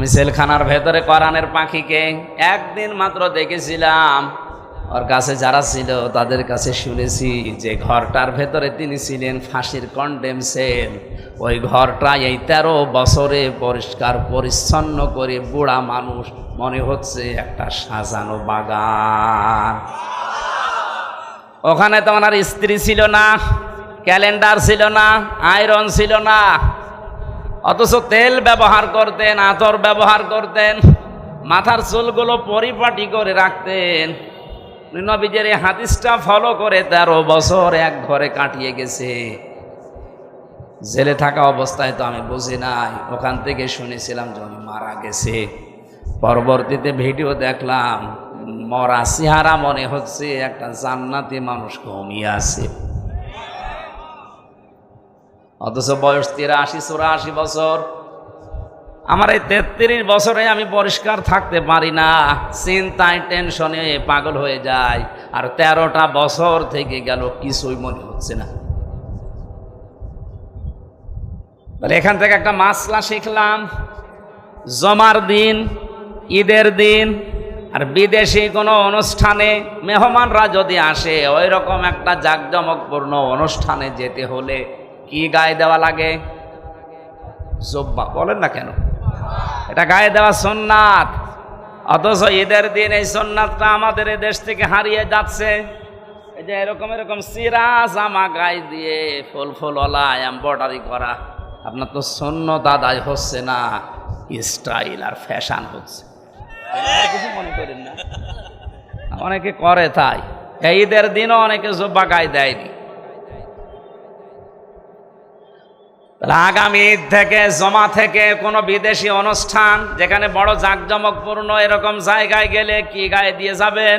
আমি সেলখানার ভেতরে কোরআনের পাখিকে একদিন মাত্র দেখেছিলাম। ওর কাছে যারা ছিল, তাদের কাছে শুনেছি যে ঘরটার ভেতরে তিনি ছিলেন ফাঁসির কন্ডেম সেল ওই ঘরটা এই তেরো বছরে পরিষ্কার, পরিচ্ছন্ন করে বুড়া মানুষ, মনে হচ্ছে একটা সাজানো বাগান। ওখানে তো ওনার স্ত্রী ছিল না, ক্যালেন্ডার ছিল না, আয়রন ছিল না। অথচ তেল ব্যবহার করতেন, আতর ব্যবহার করতেন, মাথার চুলগুলো পরিপাটি করে রাখতেন। নবীজের এই হাদিসটা ফলো করে তেরো বছর এক ঘরে কাটিয়ে গেছে। জেলে থাকা অবস্থায় তো আমি বুঝি নাই, ওখান থেকে শুনেছিলাম যে উনি মারা গেছে। পরবর্তীতে ভিডিও দেখলাম, মরা চেহারা মনে হচ্ছে, একটা জান্নাতি মানুষ ঘুমিয়ে আছে। অথচ বয়স তিরাশি, চুরাশি বছর। আমার এই তেত্রিশ বছরে আমি পরিষ্কার থাকতে পারি না। চিন্তায়, টেনশনে পাগল হয়ে যায় আর তেরোটা বছর থেকে গেল, কিছুই মনে হচ্ছে না। তাহলে এখান থেকে একটা মাসলা শিখলাম। জমার দিন, ঈদের দিন, আর বিদেশি কোনো অনুষ্ঠানে মেহমানরা যদি আসে ওই রকম একটা জাঁকজমকপূর্ণ অনুষ্ঠানে যেতে হলে কি গায়ে দেওয়া লাগে? জব্বা, বলেন না কেন? এটা গায়ে দেওয়া সোননাথ অথচ ঈদের দিন এই সোননাথটা আমাদের এই দেশ থেকে হারিয়ে যাচ্ছে। এই যে এরকম এরকম সিরা, জামা গায়ে দিয়ে ফুল ফুলওয়ালা এম্বয়ডারি করা, আপনার তো সন্ন্যত আদায় হচ্ছে না, স্টাইল আর ফ্যাশন হচ্ছে। মনে করেন না? অনেকে করে তাই। ঈদের দিনও অনেকে জব্বা গায়ে দেয়নি তাহলে আগামী থেকে, জমা থেকে কোনো বিদেশি অনুষ্ঠান যেখানে বড় জাঁকজমকপূর্ণ এরকম জায়গায় গেলে কি গায়ে দিয়ে যাবেন?